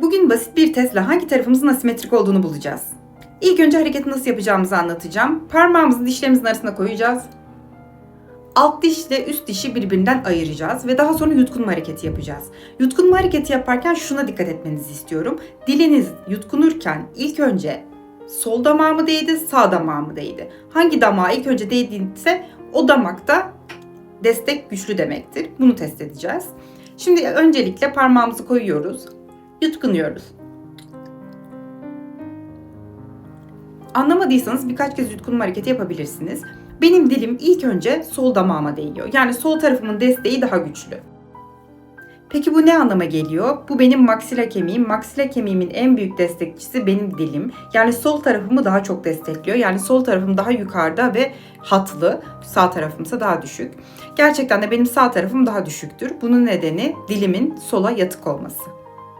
Bugün basit bir testle hangi tarafımızın asimetrik olduğunu bulacağız. İlk önce hareketi nasıl yapacağımızı anlatacağım. Parmağımızı dişlerimizin arasına koyacağız. Alt dişle üst dişi birbirinden ayıracağız ve daha sonra yutkunma hareketi yapacağız. Yutkunma hareketi yaparken şuna dikkat etmenizi istiyorum. Diliniz yutkunurken ilk önce sol damağı mı değdi, sağ damağı mı değdi? Hangi damağa ilk önce değdiyse o damakta destek güçlü demektir. Bunu test edeceğiz. Şimdi öncelikle parmağımızı koyuyoruz. Yutkunuyoruz. Anlamadıysanız birkaç kez yutkunma hareketi yapabilirsiniz. Benim dilim ilk önce sol damağıma değiyor. Yani sol tarafımın desteği daha güçlü. Peki bu ne anlama geliyor? Bu benim maksila kemiğim. Maksila kemiğimin en büyük destekçisi benim dilim. Yani sol tarafımı daha çok destekliyor. Yani sol tarafım daha yukarıda ve hatlı. Sağ tarafımsa daha düşük. Gerçekten de benim sağ tarafım daha düşüktür. Bunun nedeni dilimin sola yatık olması.